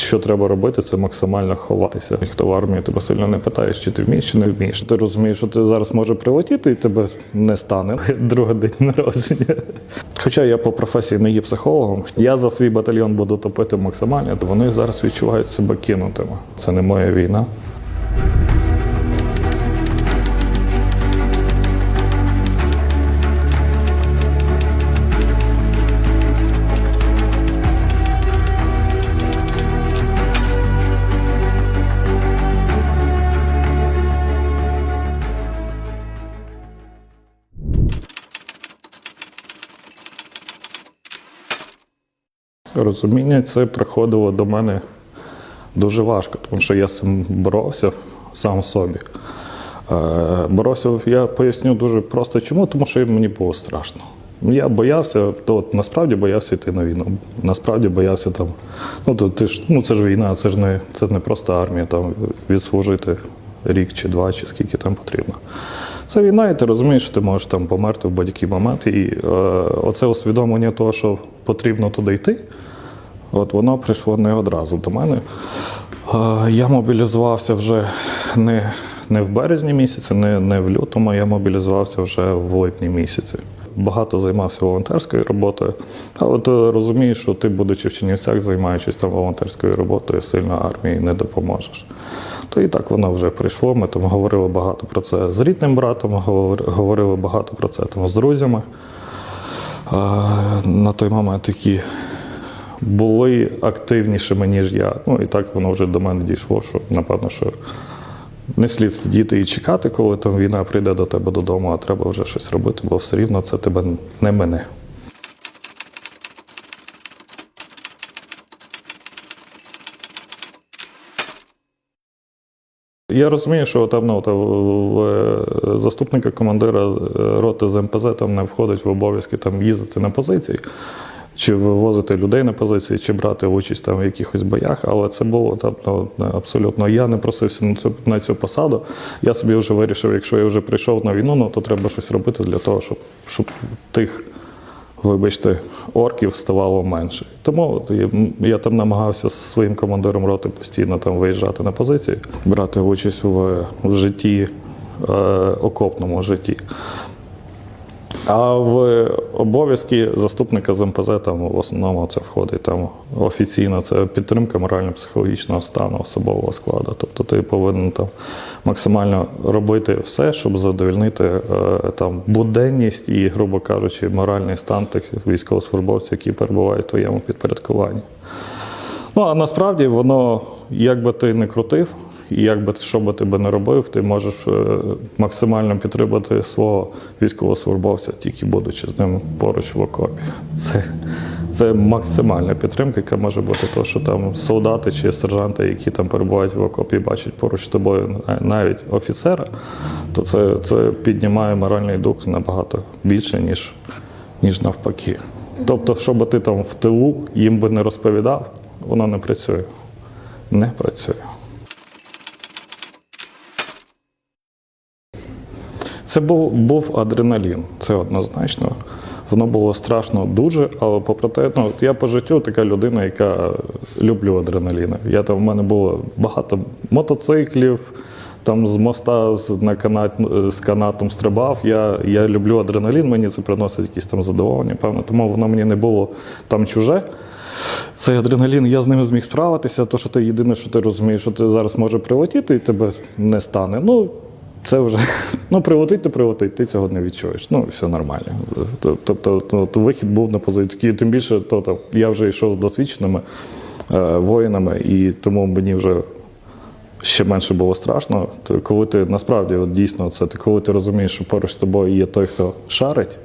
що треба робити, це максимально ховатися. Ніхто в армії тебе сильно не питає, чи ти вмієш, чи не вмієш. Ти розумієш, що ти зараз може прилетіти і тебе не стане другий день народження. Хоча я по професії не є психологом, я за свій батальйон буду топити максимально. Вони зараз відчувають себе кинутими. Це не моя війна. Розуміння це приходило до мене дуже важко, тому що я цим боровся сам собі. Е, Боровся, я поясню дуже просто чому, тому що мені було страшно. Я боявся, то от насправді боявся йти на війну. Насправді боявся там. Ну то ти ж ну це ж війна, це ж не це не просто армія, там відслужити рік чи два, чи скільки там потрібно. Це війна, і ти розумієш, що ти можеш там померти в будь-який момент. І е, оце усвідомлення того, що потрібно туди йти, от воно прийшло не одразу до мене. Е, я мобілізувався вже не, не в березні місяці, не, не в лютому, я мобілізувався вже в липні місяці. Багато займався волонтерською роботою, але ти розумієш, що ти, будучи в Чернівцях, займаючись там волонтерською роботою, сильно армії не допоможеш. То і так воно вже прийшло. Ми там говорили багато про це з рідним братом, говор- говорили багато про це там з друзями. На той момент, які були активнішими, ніж я. Ну і так воно вже до мене дійшло, що напевно, що не слід сидіти і чекати, коли там війна прийде до тебе додому, а треба вже щось робити, бо все рівно це тебе не мене. Я розумію, що там ну, та, в, в- заступника командира е, роти з МПЗ там не входить в обов'язки там їздити на позиції, чи вивозити людей на позиції, чи брати участь там в якихось боях. Але це було там ну, абсолютно. Я не просився на цю на цю посаду. Я собі вже вирішив, якщо я вже прийшов на війну, ну то треба щось робити для того, щоб, щоб тих вибачте, орків ставало менше. Тому я, там намагався зі своїм командиром роти постійно там виїжджати на позиції, брати участь в, в житті, е, окопному житті. А в обов'язки заступника з МПЗ там в основному це входить там офіційно. Це підтримка морально-психологічного стану особового складу. Тобто ти повинен там максимально робити все, щоб задовольнити е, там буденність і, грубо кажучи, моральний стан тих військовослужбовців, які перебувають в твоєму підпорядкуванні. Ну а насправді воно, як би ти не крутив, і як би що би ти би не робив, ти можеш е, максимально підтримати свого військовослужбовця, тільки будучи з ним поруч в окопі. Це, це максимальна підтримка, яка може бути, то, що там солдати чи сержанти, які там перебувають в окопі, бачать поруч з тобою навіть офіцера, то це, це піднімає моральний дух набагато більше, ніж, ніж навпаки. Тобто, що би ти там в тилу їм би не розповідав, воно не працює. Не працює. Це був, був адреналін, це однозначно. Воно було страшно дуже, але попри те, ну, я по життю така людина, яка люблю адреналіни. Я там в мене було багато мотоциклів, там з моста на канат, з канатом стрибав. Я, я люблю адреналін, мені це приносить якісь там задоволення, певно. Тому воно мені не було там чуже. Цей адреналін, я з ним зміг справитися. То, що ти єдине, що ти розумієш, що ти зараз може прилетіти і тебе не стане. Ну, це вже ну прилетить, то прилетить, ти цього не відчуєш. Ну, все нормально. Тобто, то вихід був на позицію. Тим більше, то, то я вже йшов з досвідченими е, воїнами, і тому мені вже ще менше було страшно. То коли ти насправді от дійсно це ти коли ти розумієш, що поруч з тобою є той, хто шарить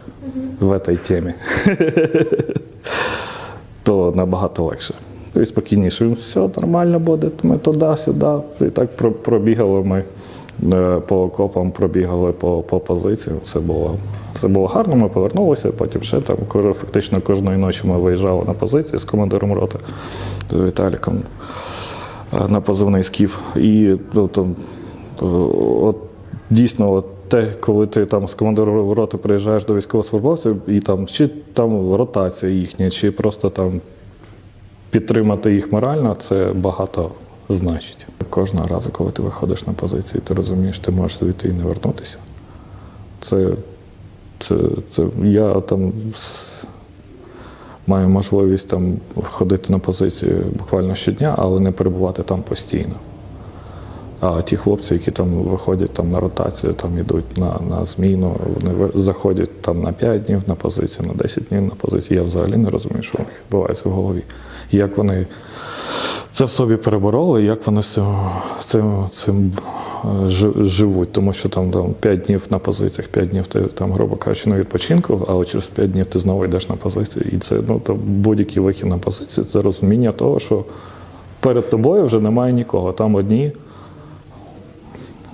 в цій темі, то набагато легше. І спокійніше, все нормально буде, ми туди-сюди. І так пробігали ми по окопам, пробігали по, по позиціям. Це було, це було гарно, ми повернулися, потім ще там фактично кожної ночі ми виїжджали на позиції з командиром роти з Віталіком е, на позивний скіф. І ну, там, е, от, дійсно, от те, коли ти там з командиром роти приїжджаєш до військовослужбовців, і там чи там ротація їхня, чи просто там підтримати їх морально, це багато значить. Кожного разу, коли ти виходиш на позицію, ти розумієш, ти можеш звідти і не вернутися. Це, це, це я там маю можливість там ходити на позиції буквально щодня, але не перебувати там постійно. А ті хлопці, які там виходять там на ротацію, там йдуть на, на зміну, вони заходять там на 5 днів на позицію, на 10 днів на позицію. Я взагалі не розумію, що відбувається в голові. Як вони це в собі перебороли, як вони цим, цим, е, живуть. Тому що там, там 5 днів на позиціях, 5 днів ти там, грубо кажучи, на відпочинку, але через 5 днів ти знову йдеш на позицію. І це ну, будь-який вихід на позицію, це розуміння того, що перед тобою вже немає нікого. Там одні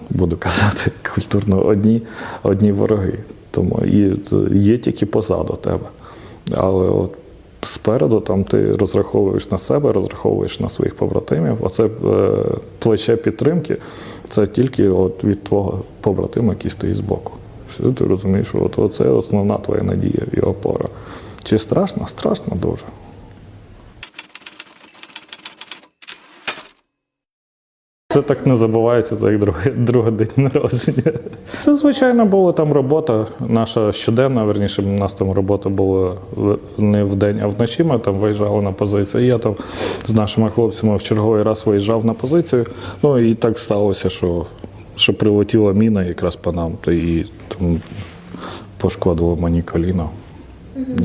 буду казати культурно, одні, одні вороги. Тому і є тільки позаду тебе. Але от спереду там ти розраховуєш на себе, розраховуєш на своїх побратимів. Оце е, плече підтримки це тільки от від твого побратима, який стоїть збоку. Все, ти розумієш, що оце основна твоя надія і опора. Чи страшно? Страшно дуже. Це так не забувається за їх другий, другий день народження. Це, звичайно, була там робота, наша щоденна, верніше, у нас там робота була не в- не вдень, а вночі. Ми там виїжджали на позицію. І я там з нашими хлопцями в черговий раз виїжджав на позицію. Ну і так сталося, що, що прилетіла міна якраз по нам, то і там пошкодило мені коліно.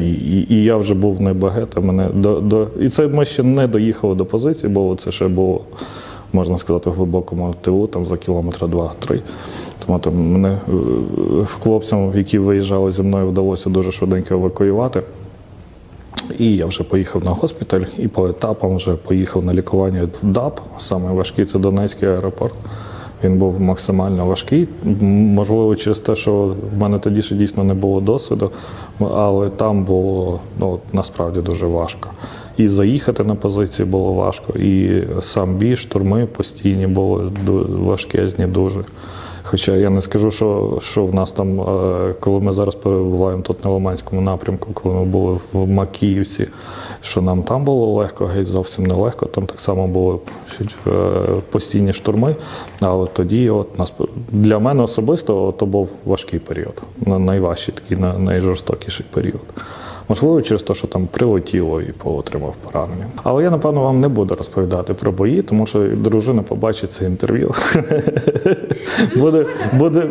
І, і, і я вже був не багет, а мене до, до. І це ми ще не доїхали до позиції, бо це ще було, можна сказати, в глибокому ТУ, там за кілометра два-три. Тому там мене е, хлопцям, які виїжджали зі мною, вдалося дуже швиденько евакуювати. І я вже поїхав на госпіталь і по етапам вже поїхав на лікування в ДАП. Саме важкий це Донецький аеропорт. Він був максимально важкий. Можливо, через те, що в мене тоді ще дійсно не було досвіду, але там було ну, насправді дуже важко. І заїхати на позиції було важко, і сам бій, штурми постійні були важкезні дуже. Хоча я не скажу, що, що в нас там, е, коли ми зараз перебуваємо тут на Лиманському напрямку, коли ми були в Макіївці, що нам там було легко, геть зовсім не легко. Там так само були е, постійні штурми. Але тоді, от нас для мене особисто, то був важкий період, на- найважчий такий, на- найжорстокіший період. Можливо, через те, що там прилетіло і поотримав поранення. Але я, напевно, вам не буду розповідати про бої, тому що дружина побачить це інтерв'ю. буде, буде,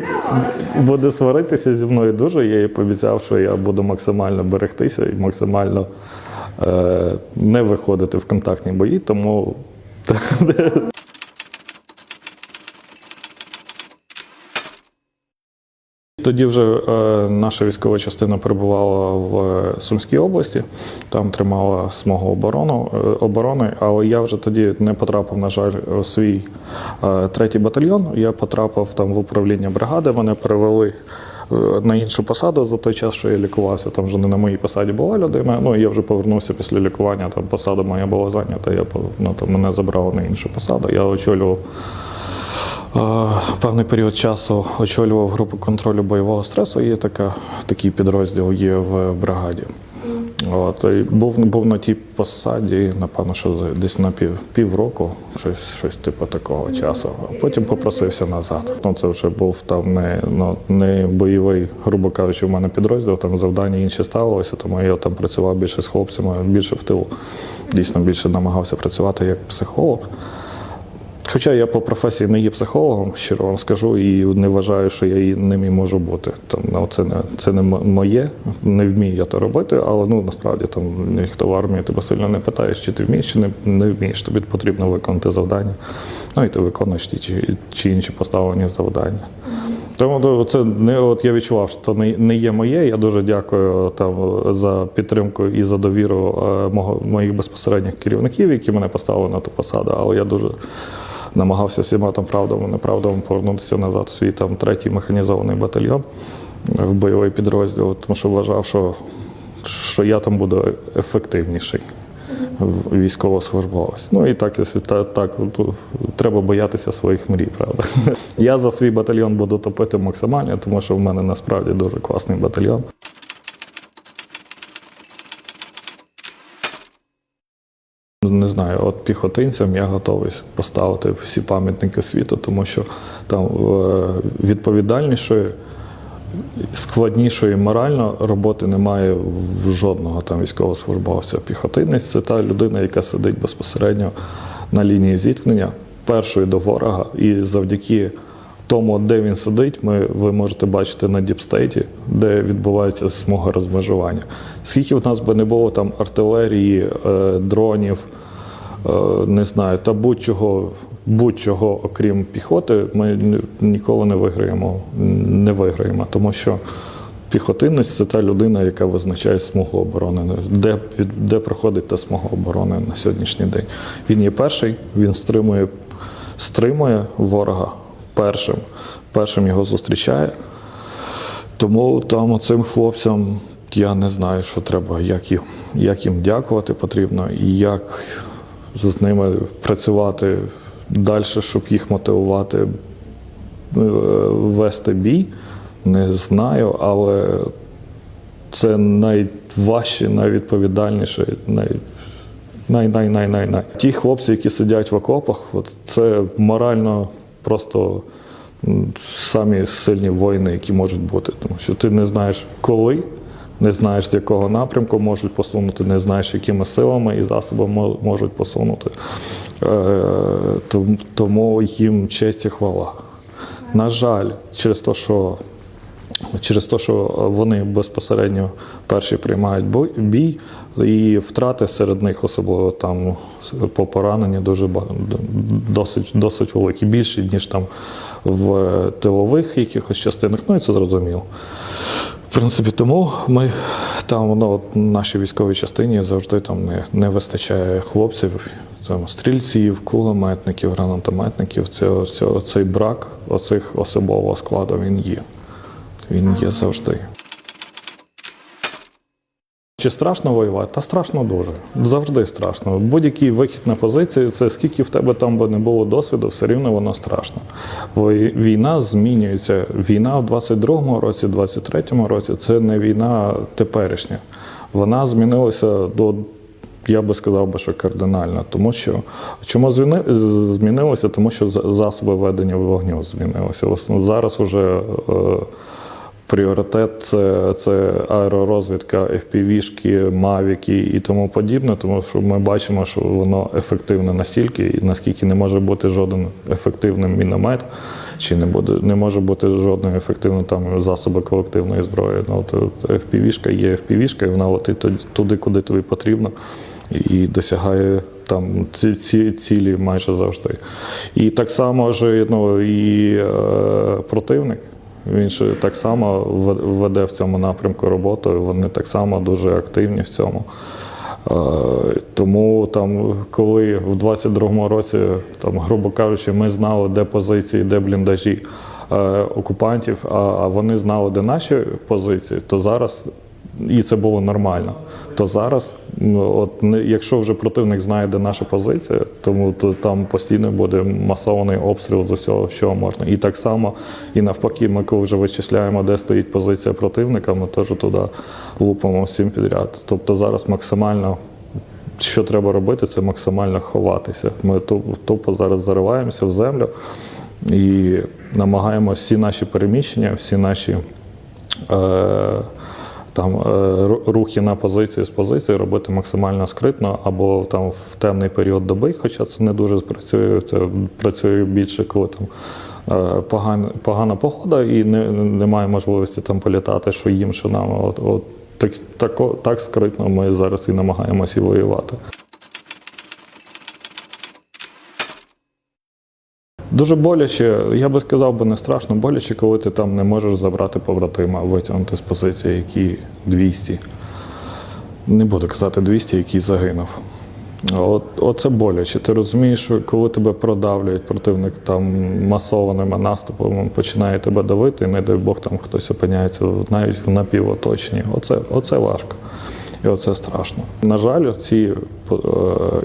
буде сваритися зі мною дуже. Я їй пообіцяв, що я буду максимально берегтися і максимально е, не виходити в контактні бої, тому. Тоді вже е, наша військова частина перебувала в Сумській області, там тримала смугу оборону, е, оборони, але я вже тоді не потрапив, на жаль, у свій е, третій батальйон. Я потрапив там в управління бригади, мене перевели на іншу посаду за той час, що я лікувався. Там вже не на моїй посаді була людина. Ну я вже повернувся після лікування. Там посада моя була зайнята. Я ну, там мене забрали на іншу посаду. Я очолював. Е, Певний період часу очолював групу контролю бойового стресу. Є така, такий підрозділ є в бригаді. От, і був, був на тій посаді, напевно, що десь на пів, півроку, щось, щось типу такого часу. А потім попросився назад. Ну, це вже був там не, ну, не бойовий, грубо кажучи, в мене підрозділ, там завдання інші ставилося, тому я там працював більше з хлопцями, більше в тилу. Дійсно більше намагався працювати як психолог. Хоча я по професії не є психологом, щиро вам скажу, і не вважаю, що я і ним і можу бути. Там, ну, це, не, це не моє, не вмію я то робити, але ну, насправді там ніхто в армії тебе сильно не питає, чи ти вмієш, чи не, не вмієш. Тобі потрібно виконати завдання. Ну і ти виконуєш ті чи, чи інші поставлені завдання. Тому ну, це не от я відчував, що це не, не є моє. Я дуже дякую там за підтримку і за довіру е, мого моїх безпосередніх керівників, які мене поставили на ту посаду. Але я дуже намагався всіма там правдами, неправдами повернутися назад в свій там третій механізований батальйон в бойовий підрозділ, тому що вважав, що, що я там буду ефективніший. Військовослужбовець. Ну і так, якщо та- так треба боятися своїх мрій, правда. Я за свій батальйон буду топити максимально, тому що в мене насправді дуже класний батальйон. Знаю, от піхотинцям я готовий поставити всі пам'ятники світу, тому що там е, відповідальнішої, складнішої морально роботи немає в жодного там військовослужбовця. Піхотинець це та людина, яка сидить безпосередньо на лінії зіткнення першої до ворога, і завдяки тому, де він сидить, ми, ви можете бачити на діпстейті, де відбувається смуга розмежування. Скільки в нас би не було там артилерії, е, дронів, не знаю, та будь-чого, будь-чого, окрім піхоти, ми ніколи не виграємо, не виграємо, тому що піхотинець це та людина, яка визначає смугу оборони, де, де проходить та смуга оборони на сьогоднішній день. Він є перший, він стримує, стримує ворога першим, першим його зустрічає. Тому там цим хлопцям я не знаю, що треба, як їм, як їм дякувати потрібно і як з ними працювати далі, щоб їх мотивувати е, вести бій. Не знаю, але це найважче, найвідповідальніше, най, най, най, най, най. Ті хлопці, які сидять в окопах, от це морально просто самі сильні воїни, які можуть бути. Тому що ти не знаєш коли, не знаєш, з якого напрямку можуть посунути, не знаєш, якими силами і засобами можуть посунути. Е, Тому їм честь і хвала. На жаль, через те, що через те, що вони безпосередньо перші приймають бій, і втрати серед них, особливо там по пораненні, дуже досить, досить великі, більші, ніж там в тилових якихось частинах. Ну і це зрозуміло. В принципі, тому ми там ну, от, нашій військовій частині завжди там не, не вистачає хлопців, там, стрільців, кулеметників, гранатометників. Це, це, цей брак оцих особового складу він є. Він є завжди. Чи страшно воювати? Та страшно дуже. Завжди страшно. Будь-який вихід на позицію, це скільки в тебе там би не було досвіду, все рівно воно страшно. Війна змінюється. Війна в 22-му році, 23-му році це не війна теперішня. Вона змінилася до. Я би сказав би, що кардинально, тому що чому змінилося? Тому що засоби ведення вогню змінилися. Зараз уже е, Пріоритет це, це аеророзвідка, FPV-шки, мавіки і тому подібне, тому що ми бачимо, що воно ефективне настільки, і наскільки не може бути жоден ефективним міномет, чи не буде не може бути жодним ефективним там засоби колективної зброї. Ну от FPV-шка є FPV-шка, і вона летить туди, куди тобі потрібно, і досягає там ці, ці цілі майже завжди. І так само ж ну, і е, противник. Він ще так само ве- веде в цьому напрямку роботу, вони так само дуже активні в цьому. Е, Тому там, коли в 22-му році, там, грубо кажучи, ми знали, де позиції, де бліндажі е, окупантів, а вони знали, де наші позиції, то зараз і це було нормально. То зараз, ну, от якщо вже противник знає, де наша позиція, тому то там постійно буде масований обстріл з усього, що можна. І так само, і навпаки, ми коли вже вичисляємо, де стоїть позиція противника, ми теж туди лупимо всім підряд. Тобто зараз максимально. Що треба робити, це максимально ховатися. Ми ту- тупо зараз зариваємося в землю і намагаємося всі наші переміщення, всі наші е, там, е, рухи на позиції з позиції робити максимально скритно або там в темний період доби, хоча це не дуже працює, це працює більше, коли там. е, Погана, погана погода і не, немає можливості там політати, що їм, що нам. От, от так, так, так скритно ми зараз і намагаємося воювати. Дуже боляче, я би сказав, би не страшно боляче, коли ти там не можеш забрати побратима, витягнути з позиції, які 200. Не буду казати 200, який загинув. От, оце боляче. Ти розумієш, коли тебе продавлюють, противник там масованими наступами починає тебе давити, і не дай Бог там хтось опиняється навіть в напівоточенні. Оце, оце важко. І оце страшно. На жаль, ці е,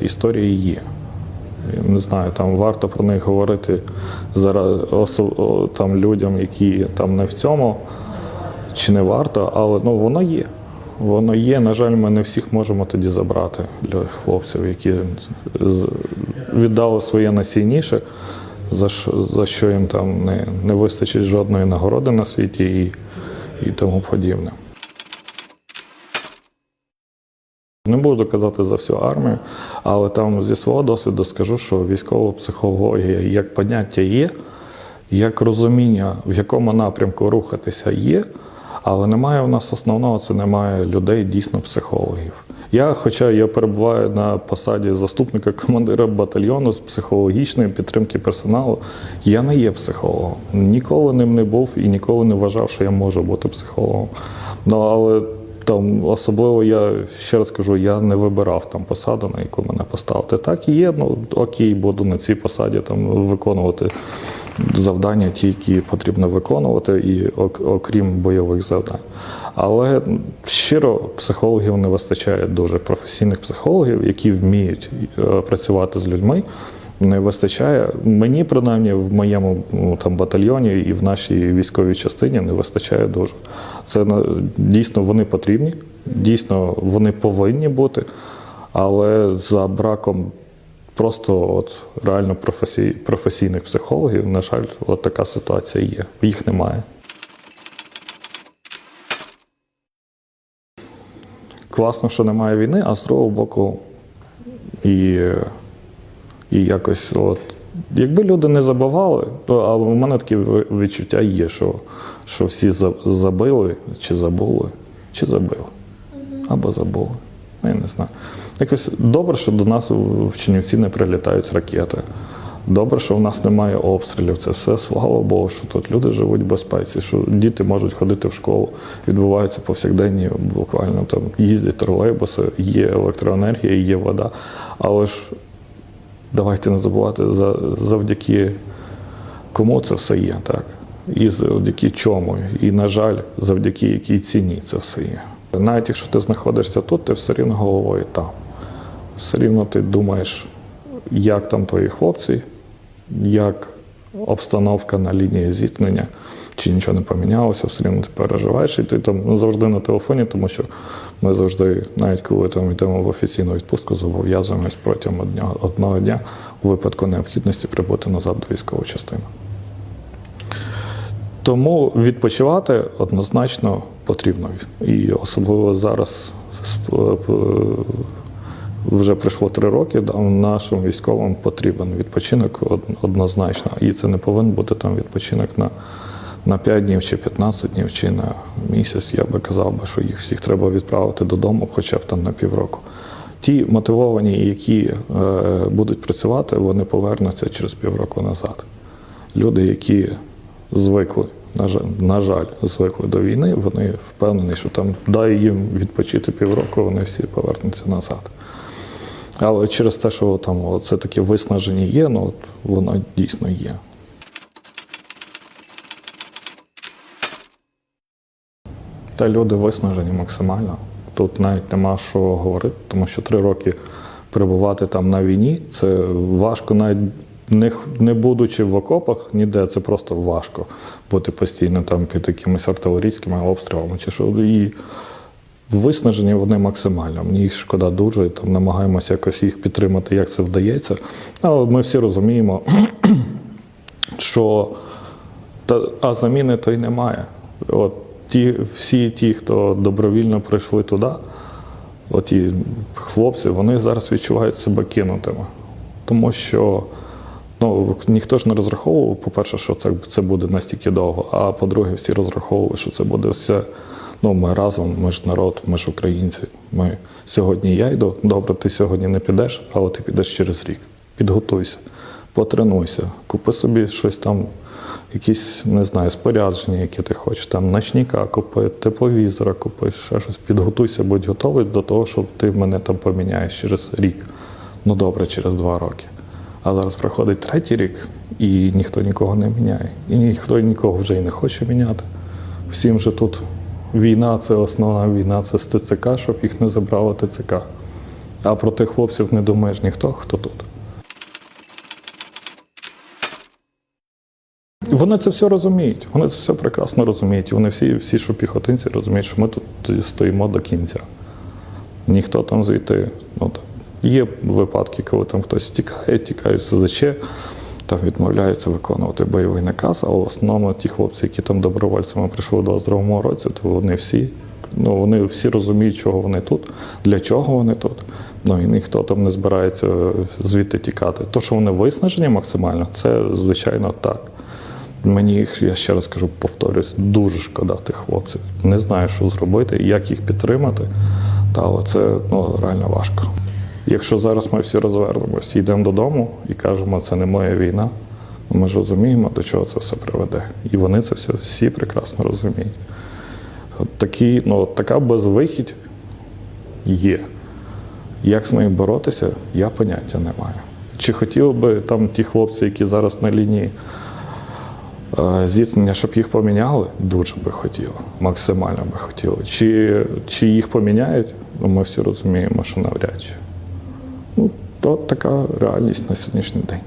історії є. Не знаю, там варто про них говорити зараз там людям, які там не в цьому, чи не варто, але ну воно є. воно є. На жаль, ми не всіх можемо тоді забрати для хлопців, які віддали своє найсильніше, за що, за що їм там не, не вистачить жодної нагороди на світі і, і тому подібне. Не буду казати за всю армію, але там зі свого досвіду скажу, що військова психологія як поняття є, як розуміння, в якому напрямку рухатися є, але немає в нас основного, це немає людей, дійсно психологів. Я, хоча я перебуваю на посаді заступника командира батальйону з психологічної підтримки персоналу, я не є психологом. Ніколи ним не був і ніколи не вважав, що я можу бути психологом. Ну, але там особливо я ще раз кажу, я не вибирав там посаду, на яку мене поставити. Так і є, ну окей, буду на цій посаді там виконувати завдання, ті, які потрібно виконувати, і ок- окрім бойових завдань. Але щиро психологів не вистачає дуже професійних психологів, які вміють е, працювати з людьми. Не вистачає мені, принаймні, в моєму ну, там батальйоні і в нашій військовій частині не вистачає дуже. Це дійсно вони потрібні, дійсно вони повинні бути, але за браком просто от реально професій, професійних психологів, на жаль, от така ситуація є. Їх немає. Класно, що немає війни, а з другого боку, і, і якось от. Якби люди не забивали, то а в мене таке відчуття є, що, що всі забили, чи забули, чи забили. Або забули. Ну, Я не знаю. Якось добре, що до нас в Чернівці не прилітають ракети. Добре, що в нас немає обстрілів. Це все слава Богу, що тут люди живуть в безпеці, що діти можуть ходити в школу, відбуваються повсякденні, буквально там їздять тролейбуси, є електроенергія, є вода. Але ж давайте не забувати завдяки кому це все є, так? І завдяки чому. І, на жаль, завдяки якій ціні це все є. Навіть якщо ти знаходишся тут, ти все рівно головою там. Все рівно ти думаєш, як там твої хлопці, як обстановка на лінії зіткнення, чи нічого не помінялося, все рівно ти переживаєш, і ти там ну, завжди на телефоні, тому що ми завжди, навіть коли там йдемо в офіційну відпустку, зобов'язуємось протягом одного, одного дня у випадку необхідності прибути назад до військової частини. Тому відпочивати однозначно потрібно. І особливо зараз вже пройшло три роки, нашим військовим потрібен відпочинок однозначно. І це не повинен бути там відпочинок на, на 5 днів чи 15 днів, чи на місяць. Я би казав би, що їх всіх треба відправити додому хоча б там на півроку. Ті мотивовані, які е, будуть працювати, вони повернуться через півроку назад. Люди, які звикли, на жаль, на жаль, звикли до війни, вони впевнені, що там дай їм відпочити півроку, вони всі повернуться назад. Але через те, що там це таке виснаження є, ну от воно дійсно є. Та люди виснажені максимально. Тут навіть нема що говорити, тому що три роки перебувати там на війні це важко, навіть не, не будучи в окопах ніде, це просто важко бути постійно там під якимись артилерійськими обстрілами чи що. І виснажені вони максимально. Мені їх шкода дуже, і там намагаємося якось їх підтримати, як це вдається. Але ми всі розуміємо, що та, а заміни то й немає. От ті, всі ті, хто добровільно прийшли туди, оті хлопці, вони зараз відчувають себе кинутими. Тому що ну, ніхто ж не розраховував, по-перше, що це, це буде настільки довго, а по-друге, всі розраховували, що це буде все. Ну, ми разом, ми ж народ, ми ж українці. Ми сьогодні я йду. Добре, ти сьогодні не підеш, але ти підеш через рік. Підготуйся, потренуйся, купи собі щось там, якісь, не знаю, спорядження, яке ти хочеш, там ночника купи, тепловізора купи, ще щось. Підготуйся, будь готовий до того, що ти мене там поміняєш через рік. Ну добре, через два роки. А зараз проходить третій рік, і ніхто нікого не міняє. І ніхто нікого вже і не хоче міняти. Всім же тут війна це основна війна, це з ТЦК, щоб їх не забрало ТЦК. А про тих хлопців не думаєш ніхто, хто тут. Вони це все розуміють. Вони це все прекрасно розуміють. Вони всі, всі, що піхотинці, розуміють, що ми тут стоїмо до кінця. Ніхто там звідти. От, є випадки, коли там хтось тікає, тікає з СЗЧ, там відмовляється виконувати бойовий наказ, а в основному ті хлопці, які там добровольцями прийшли у 22-му році, то вони всі, ну, вони всі розуміють, чого вони тут, для чого вони тут. Ну і ніхто там не збирається звідти тікати. То, що вони виснажені максимально, це звичайно так. Мені їх, я ще раз кажу, повторюсь, дуже шкода тих хлопців. Не знаю, що зробити як їх підтримати. Та але це ну, реально важко. Якщо зараз ми всі розвернемось, йдемо додому і кажемо, це не моя війна, ми ж розуміємо, до чого це все приведе. І вони це все всі прекрасно розуміють. Такі, ну, така безвихідь є. Як з нею боротися, я поняття не маю. Чи хотіли би там ті хлопці, які зараз на лінії зіткнення, щоб їх поміняли? Дуже би хотіло, максимально би хотіло. Чи, чи їх поміняють? Ну, ми всі розуміємо, що навряд чи. Ну, то така реальність на сьогоднішній день.